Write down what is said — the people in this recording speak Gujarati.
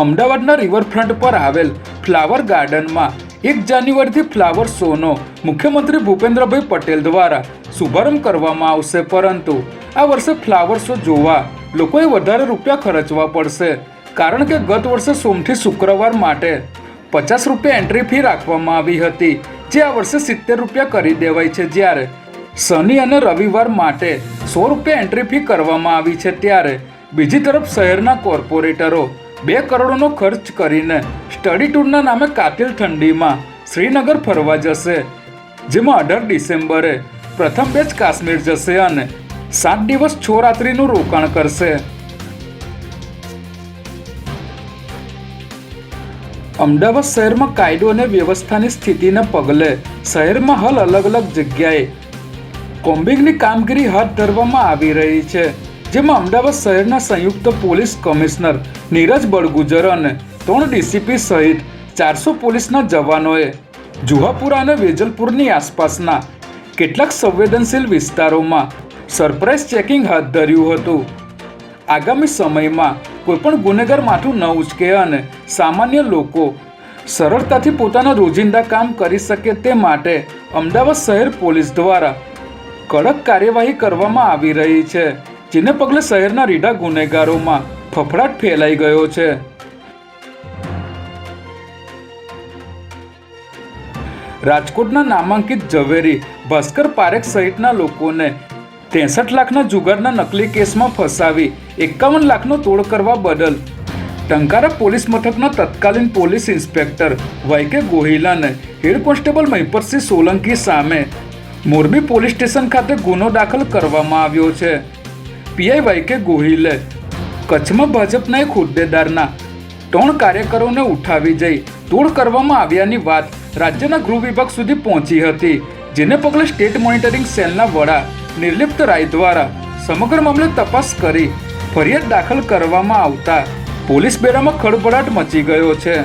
અમદાવાદના રિવરફ્રન્ટ પર આવેલ ફ્લાવર ગાર્ડનમાં એક જાન્યુઆરીથી ફ્લાવર શોનો મુખ્યમંત્રી ભૂપેન્દ્રભાઈ પટેલ દ્વારા શુભારંભ કરવામાં આવશે. પરંતુ આ વર્ષે ફ્લાવર શો જોવા લોકોએ વધારે રૂપિયા ખર્ચવા પડશે. કારણ કે ગત વર્ષે સોમથી શુક્રવાર માટે પચાસ રૂપિયા એન્ટ્રી ફી રાખવામાં આવી હતી. જે આ વર્ષે સિત્તેર રૂપિયા કરી દેવાઈ છે જ્યારે શનિ અને રવિવાર માટે સો રૂપિયા એન્ટ્રી ફી કરવામાં આવી છે ત્યારે બીજી તરફ શહેરના કોર્પોરેટરો બે કરોડનો ખર્ચ કરીને સ્ટડી ટૂરના નામે કાતિલ ઠંડીમાં શ્રીનગર ફરવા જશે, જેમાં અઢાર ડિસેમ્બરે પ્રથમ બેચ કાશ્મીર જશે અને સાત દિવસ છ રાત્રિનું રોકાણ કરશે. અમદાવાદ શહેરમાં કાયદો અને વ્યવસ્થાની સ્થિતિને પગલે શહેરમાં હાલ અલગ અલગ જગ્યાએ કોમ્બિંગની કામગીરી હાથ ધરવામાં આવી રહી છે, જેમાં અમદાવાદ શહેરના સંયુક્ત પોલીસ કમિશનર નીરજ બળગુજર અને ત્રણ ડીસીપી સહિત ચારસો પોલીસના જવાનોએ જુહાપુરા અને વેજલપુરની આસપાસના કેટલાક સંવેદનશીલ વિસ્તારોમાં સરપ્રાઇઝ ચેકિંગ હાથ ધર્યું હતું. આગામી સમયમાં કોઈપણ ગુનેગાર માથું ન ઉચકે અને સામાન્ય લોકો સરળતાથી પોતાના રોજિંદા કામ કરી શકે તે માટે અમદાવાદ શહેર પોલીસ દ્વારા કડક કાર્યવાહી કરવામાં આવી રહી છે, જેને પગલે શહેરના રીઢા ગુનેગારોમાં ફફડાટ ફેલાઈ ગયો છે. રાજકોટના નામાંકિત ઝવેરી ભાસ્કર પારેખ સહિતના લોકોને ત્રેસઠ લાખના જુગારના નકલી કેસમાં ફસાવી, એકાવન લાખનો તોડ કરવા બદલ. ટંકારા પોલીસ મથકના તત્કાલીન પોલીસ ઇન્સ્પેક્ટર વાયકે ગોહિલાને હેડ કોન્સ્ટેબલ મહિપતસિંહ સોલંકી સામે મોરબી પોલીસ સ્ટેશન ખાતે ગુનો દાખલ કરવામાં આવ્યો છે. પીઆઈ વાયકે ગોહિલે કચ્છમાં ભાજપના એક હોદ્દેદારના ત્રણ કાર્યકરોને ઉઠાવી જઈ તોડ કરવામાં આવ્યાની વાત રાજ્યના ગૃહ વિભાગ સુધી પહોંચી હતી, જેને પગલે સ્ટેટ મોનિટરિંગ સેલના વડા નિર્લિપ્ત રાય દ્વારા સમગ્ર મામલે તપાસ કરી ફરિયાદ દાખલ કરવામાં આવતા પોલીસ બેડામાં ખળભળાટ મચી ગયો છે.